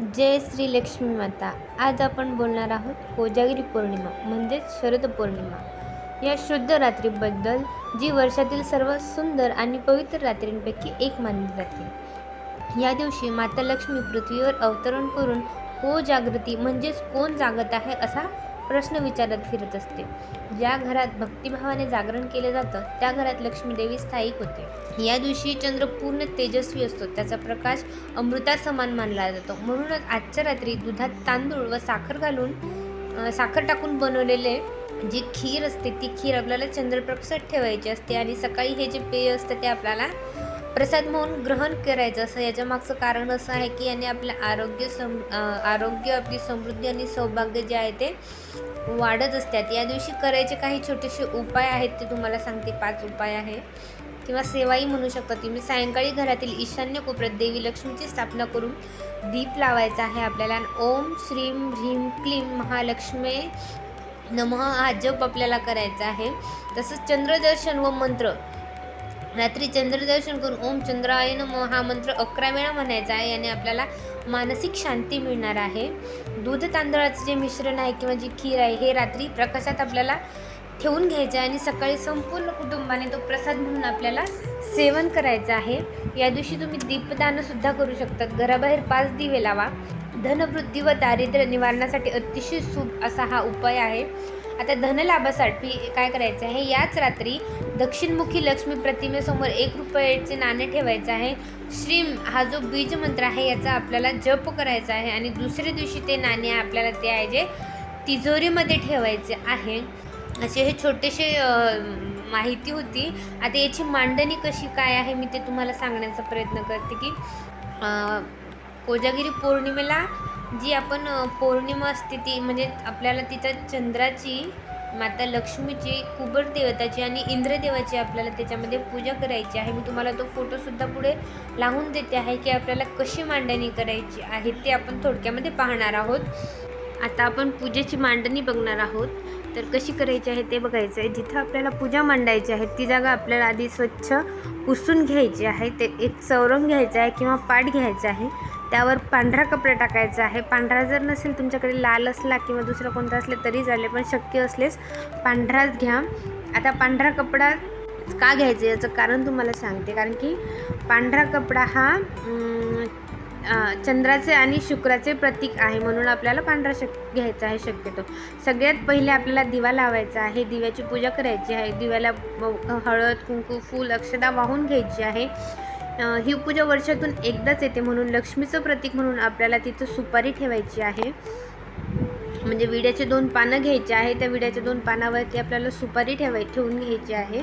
जय श्री लक्ष्मी माता. आज आपण बोलणार आहोत कोजागिरी पौर्णिमा म्हणजेच शरद पौर्णिमा. या शुद्ध रात्रीबद्दल जी वर्षातील सर्वात सुंदर आणि पवित्र रात्रींपैकी एक मानली जाते. या दिवशी माता लक्ष्मी पृथ्वीवर अवतरण करून कोजागृती म्हणजेच कोण जागत आहे असा प्रश्न विचारत फिरत असते. ज्या घरात भक्तिभावाने जागरण केलं जातं त्या घरात लक्ष्मी देवी स्थायिक होते. या दिवशी चंद्र पूर्ण तेजस्वी असतो. त्याचा प्रकाश अमृता समान मानला जातो. म्हणूनच आजच्या रात्री दुधात तांदूळ व साखर घालून साखर टाकून बनवलेले जी खीर असते ती खीर आपल्याला चंद्रप्रकाशात ठेवायची असते आणि सकाळी हे जे पेय असतं ते आपल्याला प्रसाद म्हणून ग्रहण करायचं. असं याच्या मागचं कारण असं आहे की याने आपलं आरोग्य सम आरोग्य आपली समृद्धी आणि सौभाग्य जे आहे ते वाढत असतात. या दिवशी करायचे काही छोटेसे उपाय आहेत ते तुम्हाला सांगते. पाच उपाय आहे. किंवा सेवाही म्हणू शकता तुम्ही. सायंकाळी घरातील ईशान्य कोपऱ्यात देवी लक्ष्मीची स्थापना करून दीप लावायचा आहे आपल्याला. ओम श्रीम ह्रीम क्लीम महालक्ष्मी नमः हा जप आपल्याला करायचा आहे. तसंच चंद्रदर्शन व मंत्र रात्री चंद्रदर्शन करून ओम चंद्राय नमः हा मंत्र अकरा वेळा म्हणायचा आहे. याने आपल्याला मानसिक शांती मिळणार आहे. दूध तांदळाचं जे मिश्रण आहे किंवा जी खीर आहे हे रात्री प्रकाशात आपल्याला ठेवून घ्यायचं आहे आणि सकाळी संपूर्ण कुटुंबाने तो प्रसाद म्हणून आपल्याला सेवन करायचं आहे. या दिवशी तुम्ही दीपदानसुद्धा करू शकतात घराबाहेर पाच दिवे लावा. धनवृद्धी व दारिद्र्य निवारणासाठी अतिशय शुभ असा हा उपाय आहे. आता धनलाभासाठी काय करायचं आहे? याच रात्री दक्षिणमुखी लक्ष्मी प्रतिमेसमोर एक रुपयाचे नाणे ठेवायचं आहे. श्रीम हा जो बीज मंत्र आहे याचा आपल्याला जप करायचा आहे आणि दुसऱ्या दिवशी ते नाणे आपल्याला ते आहे जे तिजोरीमध्ये ठेवायचे आहे. असे हे छोटेसे माहिती होती. आता याची मांडणी कशी काय आहे मी ते तुम्हाला सांगण्याचा प्रयत्न करते की कोजागिरी पौर्णिमेला जी आपण पौर्णिमा असते ती म्हणजे आपल्याला तिच्या चंद्राची माता लक्ष्मीची कुबर देवताची आणि इंद्रदेवाची आपल्याला त्याच्यामध्ये पूजा करायची आहे. मी तुम्हाला तो फोटोसुद्धा पुढे लावून देते आहे की आपल्याला कशी मांडणी करायची आहे ते आपण थोडक्यामध्ये पाहणार आहोत. आता आपण पूजेची मांडणी बघणार आहोत. तर कशी करायची आहे ते बघायचं आहे. जिथं आपल्याला पूजा मांडायची आहे ती जागा आपल्याला आधी स्वच्छ पुसून घ्यायची आहे. ते एक चौरंग घ्यायचा आहे किंवा पाट घ्यायचा आहे. त्यावर पांढरा कपडा टाकायचा आहे. पांढरा जर नसेल तुमच्याकडे लाल असला किंवा दुसरा कोणता असले तरी चालेल पण शक्य असलेच पांढराच घ्या. आता पांढरा कपडा का घ्यायचं याचं कारण तुम्हाला सांगते. कारण की पांढरा कपडा हा चंद्राचे आणि शुक्राचे प्रतीक आहे म्हणून आपल्याला पांढरा शक घ्यायचा आहे शक्यतो. सगळ्यात पहिले आपल्याला दिवा लावायचा आहे. दिव्याची पूजा करायची आहे. दिव्याला हळद कुंकू फूल अक्षदा वाहून घ्यायची आहे. ही पूजा वर्षातून एकदाच येते म्हणून लक्ष्मीचं प्रतीक म्हणून आपल्याला तिथं सुपारी ठेवायची आहे. म्हणजे विड्याचे दोन पानं घ्यायचे आहे त्या विड्याच्या दोन पानावरती आपल्याला सुपारी ठेवाय ठेवून घ्यायची आहे.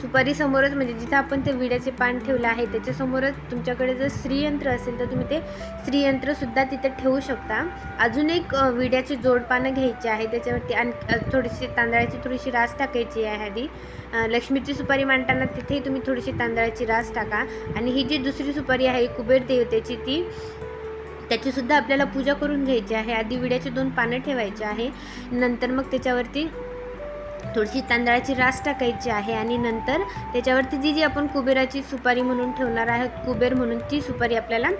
सुपारीसमोरच म्हणजे जिथं आपण ते विड्याचे पान ठेवलं आहे त्याच्यासमोरच तुमच्याकडे जर श्रीयंत्र असेल तर तुम्ही ते श्रीयंत्रसुद्धा तिथे ठेवू शकता. अजून एक विड्याचे विड्याची जोडपानं घ्यायची आहे त्याच्यावरती आण थोडीशी तांदळाची थोडीशी रास टाकायची आहे आधी. लक्ष्मीची सुपारी मांडताना तिथेही तुम्ही थोडीशी तांदळाची रास टाका. आणि ही जी दुसरी सुपारी आहे कुबेर देवतेची ती त्याचीसुद्धा आपल्याला पूजा करून घ्यायची आहे. आधी विड्याचे दोन पानं ठेवायचे आहे. नंतर मग त्याच्यावरती थोडीशी तांदळाची रास टाकायची आहे आणि नंतर त्याच्यावरती जी जी आपण कुबेराची सुपारी म्हणून ठेवणार आहे कुबेर म्हणून ती सुपारी आपल्याला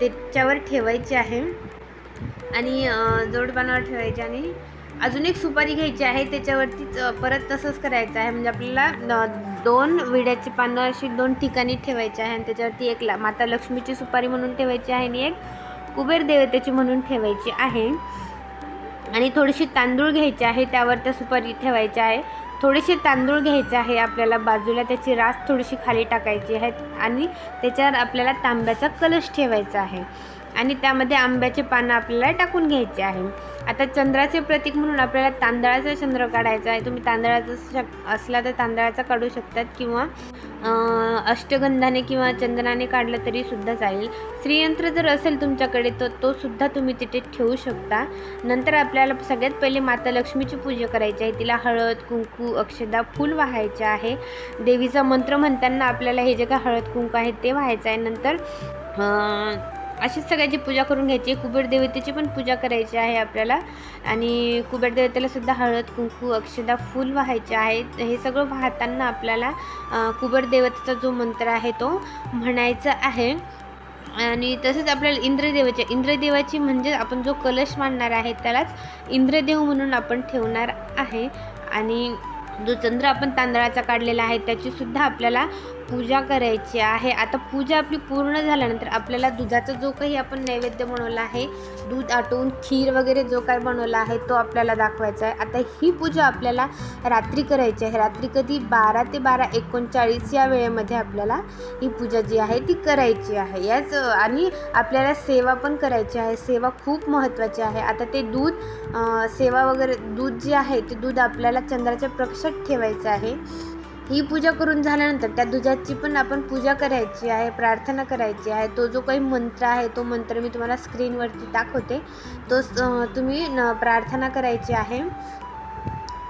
त्याच्यावर ठेवायची आहे. आणि जोडपानावर ठेवायची आणि अजून एक सुपारी घ्यायची आहे. त्याच्यावरतीच परत तसंच करायचं आहे. म्हणजे आपल्याला दोन विड्याची पानं अशी दोन ठिकाणी ठेवायची आहे. आणि त्याच्यावरती एक ला माता लक्ष्मीची सुपारी म्हणून ठेवायची आहे आणि एक कुबेर देवतेची म्हणून ठेवायची आहे. आणि थोडीशी तांदूळ घ्यायचे आहे त्यावर त्या सुपारी ठेवायची आहे. थोडेसे तांदूळ घ्यायचे आहे आपल्याला बाजूला त्याची रास थोडीशी खाली टाकायची आहे आणि त्याच्यावर आपल्याला तांब्याचा कलश ठेवायचा आहे. आणि त्यामध्ये आंब्याचे पानं आपल्याला टाकून घ्यायचे आहे. आता चंद्राचे प्रतीक म्हणून आपल्याला तांदळाचा चंद्र काढायचा आहे. तुम्ही तांदळाचा शक असला तर तांदळाचा काढू शकतात किंवा अष्टगंधाने किंवा चंदनाने काढलं तरी सुद्धा चालेल. श्रीयंत्र जर असेल तुमच्याकडे तर तो सुद्धा तुम्ही तिथे ठेवू शकता. नंतर आपल्याला सगळ्यात पहिले माता लक्ष्मीची पूजा करायची आहे. तिला हळद कुंकू अक्षदा फूल वाहायचे आहे. देवीचा मंत्र म्हणताना आपल्याला हे जे काय हळद कुंकू आहे ते वाहायचं आहे. नंतर अशीच सगळ्याची पूजा करून घ्यायची. कुबेर देवतेची पण पूजा करायची आहे आपल्याला. आणि कुबेर देवतेला सुद्धा हळद कुंकू अक्षदा फूल वाहायचे आहेत. हे सगळं वाहताना आपल्याला कुबेर देवतेचा जो मंत्र आहे तो म्हणायचा आहे. आणि तसंच आपल्याला इंद्रदेवाच्या इंद्रदेवाची म्हणजे आपण जो कलश मांडणार आहे त्यालाच इंद्रदेव म्हणून आपण ठेवणार आहे. आणि जो चंद्र आपण तांदळाचा काढलेला आहे त्याचीसुद्धा आपल्याला पूजा करायची आहे. आता पूजा आपली पूर्ण झाल्यानंतर आपल्याला दुधाचा जो काही आपण नैवेद्य बनवला आहे दूध आटवून खीर वगैरे जो काही बनवला आहे तो आपल्याला दाखवायचा आहे. आता ही पूजा आपल्याला रात्री करायची आहे. रात्री कधी बारा ते बारा एकोणचाळीस या वेळेमध्ये आपल्याला ही पूजा जी आहे ती करायची आहे. याच आणि आपल्याला सेवा पण करायची आहे. सेवा खूप महत्त्वाची आहे. आता ते दूध सेवा वगैरे दूध जे आहे ते दूध आपल्याला चंद्राच्या प्रक्षात ठेवायचं आहे. ही पूजा करून झाल्यानंतर त्या दुधाची पण आपण पूजा करायची आहे प्रार्थना करायची आहे. तो जो काही मंत्र आहे तो मंत्र मी तुम्हाला स्क्रीनवरती दाखवते. तो तुम्ही प्रार्थना करायची आहे.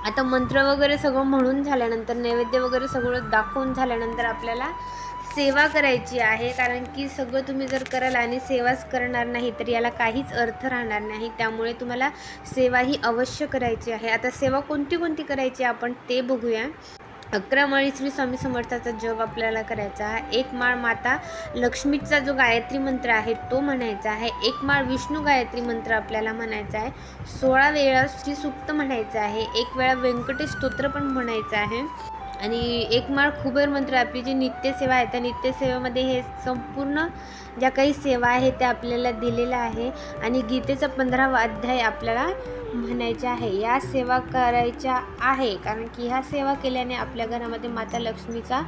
आता मंत्र वगैरे सगळं म्हणून झाल्यानंतर नैवेद्य वगैरे सगळं दाखवून झाल्यानंतर आपल्याला सेवा करायची आहे. कारण की सगळं तुम्ही जर कराल आणि सेवाच करणार नाही तर याला काहीच अर्थ राहणार नाही. त्यामुळे तुम्हाला सेवा ही अवश्य करायची आहे. आता सेवा कोणती कोणती करायची आपण ते बघूया. अकरा माळी श्री स्वामी समर्थाचा जप आपल्याला करायचा आहे. एक माळ माता लक्ष्मीचा जो गायत्री मंत्र आहे तो म्हणायचा आहे. एक माळ विष्णू गायत्री मंत्र आपल्याला म्हणायचा आहे. सोळा वेळा श्री सुप्त म्हणायचं आहे. एक वेळा व्यंकटेश स्तोत्र पण म्हणायचं आहे. आणि एक माळ कुबेर मंत्र आपली जी नित्यसेवा आहे त्या नित्यसेवेमध्ये हे संपूर्ण ज्या काही सेवा आहे त्या आपल्याला दिलेल्या आहे. आणि गीतेचा पंधरावा अध्याय आपल्याला म्हणायचा आहे या सेवा करायच्या आहे. कारण की ह्या सेवा केल्याने आपल्या घरामध्ये माता लक्ष्मीचा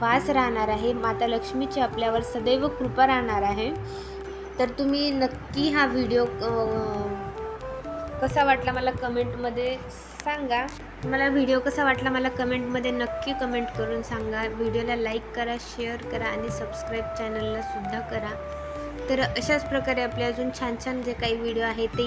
वास राहणार आहे. माता लक्ष्मीची आपल्यावर सदैव कृपा राहणार आहे. तर तुम्ही नक्की हा व्हिडिओ कसा वाटला मला कमेंटमध्ये सांगा. मला व्हिडिओ कसा वाटला मला कमेंटमध्ये नक्की कमेंट करून सांगा. व्हिडिओला लाईक करा शेअर करा आणि सबस्क्राईब चॅनलला सुद्धा करा. तर अशाच प्रकारे आपले अजून छान छान जे काही व्हिडिओ आहे ते